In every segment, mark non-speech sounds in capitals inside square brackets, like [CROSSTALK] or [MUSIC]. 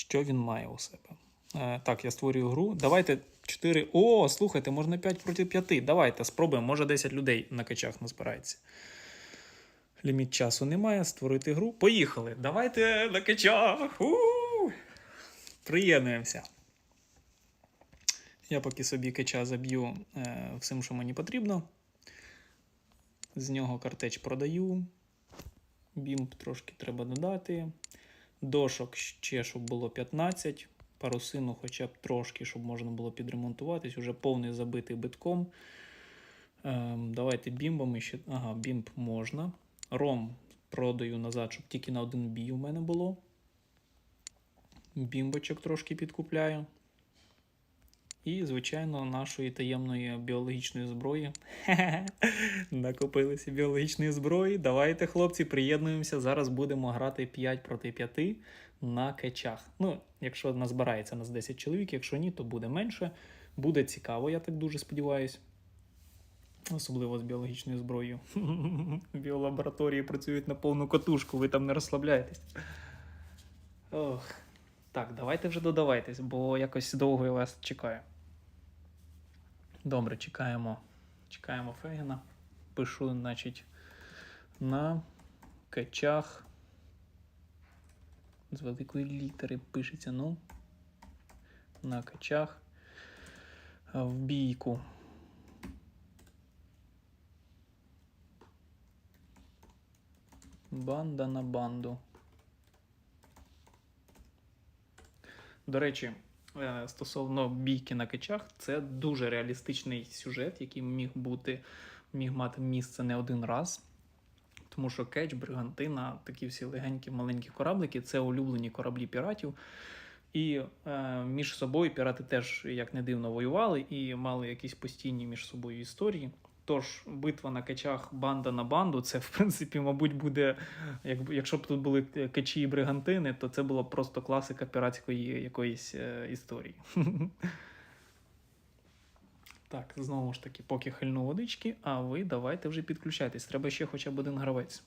Що він має у себе? Е, так, я створюю гру. Давайте 4. О, слухайте, можна 5 проти 5. Давайте спробуємо. Може 10 людей на качах назбирається. Ліміт часу немає. Створити гру. Поїхали. Давайте на качах. Приєднуємося. Я поки собі кача заб'ю е, всім, що мені потрібно. З нього картеч продаю. Бімп трошки треба додати. Дошок ще, щоб було 15. Парусину хоча б трошки, щоб можна було підремонтуватись. Уже повний забитий битком. Ем, давайте бімбами ще. Ага, бімб можна. Ром продаю назад, щоб тільки на один бій у мене було. Бімбочок трошки підкупляю. І, звичайно, нашої таємної біологічної зброї. [LAUGHS] Накопилися біологічної зброї. Давайте, хлопці, приєднуємося. Зараз будемо грати 5 проти 5 на качах. Ну, якщо назбирається нас 10 чоловік, якщо ні, то буде менше. Буде цікаво, я так дуже сподіваюся. Особливо з біологічною зброєю. [LAUGHS] Біолабораторії працюють на повну катушку, ви там не розслабляєтесь. Ох. Так, давайте вже додавайтесь, бо якось довго я вас чекаю. Добре, чекаємо. Чекаємо Фегіна. Пишу, значить, на качах. З великої літери пишеться, ну. На качах. В бійку. Банда на банду. До речі, стосовно бійки на качах, це дуже реалістичний сюжет, який міг бути, міг мати місце не один раз. Тому що кетч, бригантина, такі всі легенькі маленькі кораблики це улюблені кораблі піратів. І е, між собою пірати теж, як не дивно, воювали і мали якісь постійні між собою історії. Тож, битва на качах банда на банду, це, в принципі, мабуть, буде. Якби, якщо б тут були качі і бригантини, то це була просто класика піратської якоїсь е, історії. [LAUGHS] Так, знову ж таки, поки хильну водички, а ви давайте вже підключайтесь. Треба ще хоча б один гравець.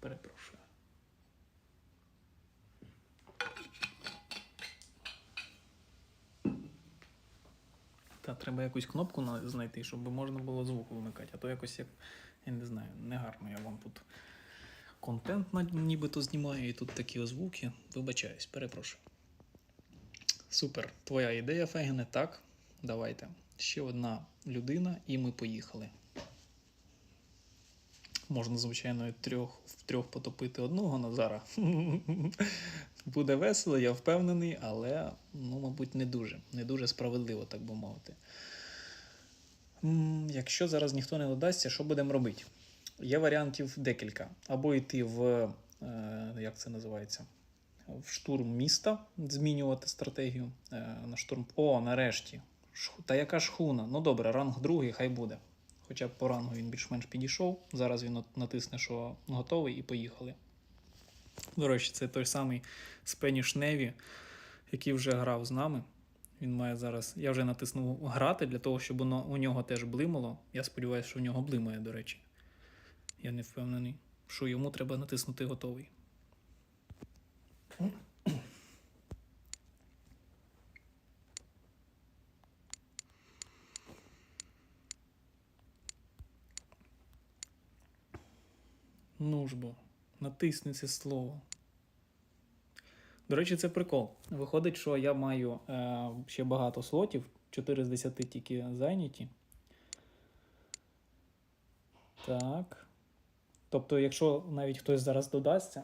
Перепрошую. Та треба якусь кнопку знайти, щоб можна було звук вимикати, а то якось як, я не знаю, негарно я вам тут контент нібито знімаю, і тут такі звуки. Вибачаюсь, перепрошую. Супер, твоя ідея, Фегіне, так. Давайте. Ще одна людина, і ми поїхали. Можна, звичайно, трьох, в трьох потопити одного Назара. [LAUGHS] Буде весело, я впевнений, але, ну, мабуть, не дуже. Не дуже справедливо, так би мовити. Якщо зараз ніхто не додасться, що будемо робити? Є варіантів декілька. Або йти в, е, як це називається? В штурм міста, змінювати стратегію е, на штурм. О, нарешті. Та яка шхуна? Ну добре, ранг другий, хай буде. Хоча б по рангу він більш-менш підійшов. Зараз він натисне, що готовий, і поїхали. До речі, це той самий Spanish Navy, який вже грав з нами. Він має зараз. Я вже натиснув грати для того, щоб воно у нього теж блимало. Я сподіваюся, що у нього блимає, до речі. Я не впевнений, що йому треба натиснути готовий. Ну ж бо, натисни це слово. До речі, це прикол. Виходить, що я маю е, ще багато слотів, 4 з 10 тільки зайняті. Так. Тобто, якщо навіть хтось зараз додасться,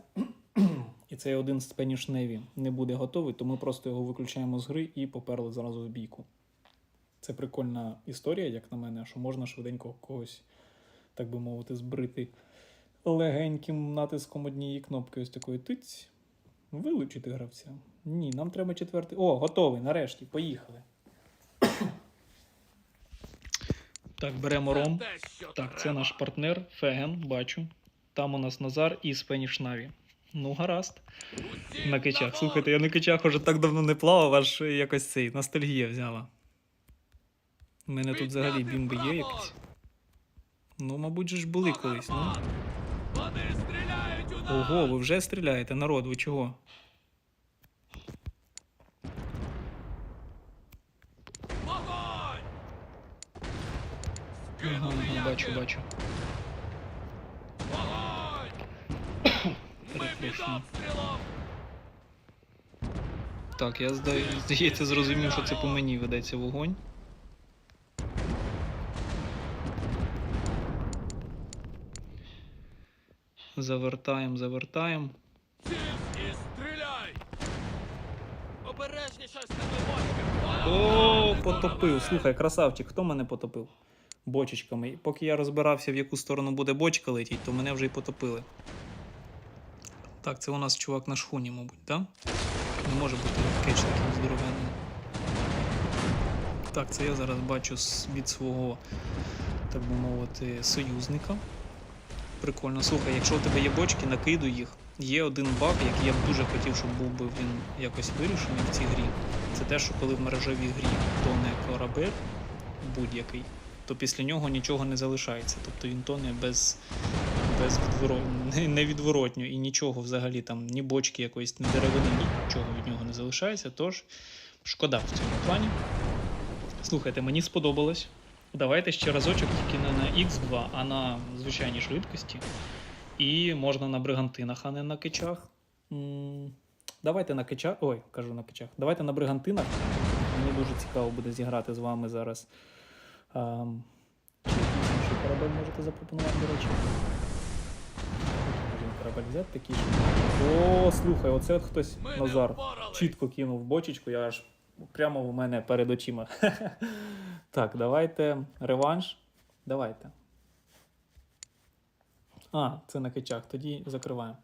і цей один з Spanish Navy не буде готовий, то ми просто його виключаємо з гри і поперли зразу в бійку. Це прикольна історія, як на мене, що можна швиденько когось, так би мовити, збрити легеньким натиском однієї кнопки, ось такої тиць. Вилучити гравця. Ні, нам треба четвертий. О, готовий, нарешті, поїхали. Так, беремо ром. Так, це наш партнер Феген, бачу. Там у нас Назар і Спеніш Наві. Ну, гаразд. На кичах. Слухайте, я на кичах уже так давно не плавав, аж якось цей ностальгія взяла. У мене тут взагалі бімби є якісь. Ну, мабуть, ж були колись, ну. Ого, ви вже стріляєте, народ, ви чого? Ага, ага, бачу, бачу. Перепрошую. Так, я здається, зрозумів, що це по мені ведеться вогонь. Завертаємо, завертаємо. І стріляй! Обережніше з! О, потопив. Слухай, красавчик, хто мене потопив? Бочечками. І Поки я розбирався, в яку сторону буде бочка летіть, то мене вже й потопили. Так, це у нас чувак на шхуні, мабуть, так? Не може бути кетч таким здоровенним. Так, це я зараз бачу від свого, так би мовити, союзника. Прикольно. Слухай, якщо у тебе є бочки, накидуй їх. Є один баг, який я б дуже хотів, щоб був би він якось вирішений в цій грі. Це те, що коли в мережевій грі тоне корабель будь-який, то після нього нічого не залишається. Тобто він тоне без, без відворот, невідворотньо і нічого взагалі там, ні бочки якоїсь, ні деревини, нічого від нього не залишається. Тож шкода в цьому плані. Слухайте, мені сподобалось. Давайте ще разочок, тільки не на X2, а на звичайній швидкості. І можна на бригантинах, а не на кичах. Давайте на кичах. Ой, кажу на кичах. Давайте на бригантинах. Мені дуже цікаво буде зіграти з вами зараз. Ам, чи корабель можете запропонувати, до речі. Корабель взяти такий. О, слухай, оце от хтось Назар чітко кинув бочечку, я аж прямо у мене перед очима. [LAUGHS] так, давайте реванш. Давайте. А, це на кичах. Тоді закриваємо.